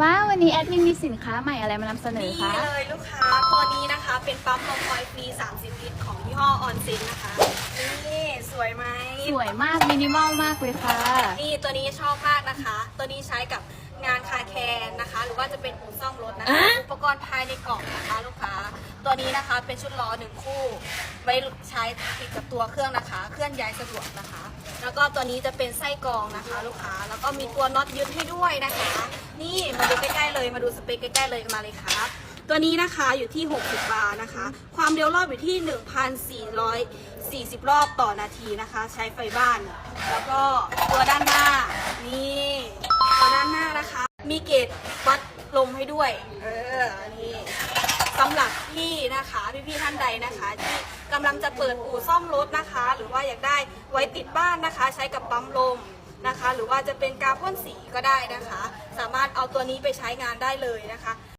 ว้าววันนี้แอดมินมีสินค้าใหม่อะไรมานำเสนอนี่คะเลยลูกค้าตัวนี้นะคะ เป็นปั๊มลมคอยฟรี 30 ลิตรของยี่ห้อออนซินนะคะ นี่สวยไหม สวยมากมินิมอลมากเลยค่ะ นี่ตัวนี้ชอบมากนะคะ ตัวนี้ใช้กับงานคาแคร์นะคะ หรือว่าจะเป็นอู่ซ่อมรถนะคะอุปกรณ์ภายในกล่องนะคะลูกค้า ตัวนี้นะคะเป็นชุดล้อหนึ่งคู่ ไว้ใช้ติดกับตัวเครื่องนะคะ เคลื่อนย้ายสะดวกนะคะ แล้วก็ตัวนี้จะเป็นไส้กรองนะคะ ลูกค้า แล้วก็มีตัวน็อตยึดให้ด้วยนะคะ นี่มาดูใกล้ๆเลยมาดูสเปคใกล้ๆเลยมาเลยครับตัวนี้นะคะอยู่ที่ 60 บาร์นะคะ ความเร็วรอบอยู่ที่ 1,440 รอบต่อนาทีนะคะ ใช้ไฟบ้าน แล้วก็ตัวด้านหน้า นี่ตัวด้านหน้านะคะ มีเกจวัดลมให้ด้วย เออนี่สำหรับพี่นะคะพี่ๆท่านใดนะคะ ที่กำลังจะเปิดอู่ซ่อมรถนะคะ หรือว่าอยากได้ไว้ติดบ้านนะคะ ใช้กับปั๊มลม นะคะ หรือว่าจะเป็นกาวพ่นสีก็ได้นะคะ สามารถเอาตัวนี้ไปใช้งานได้เลยนะคะ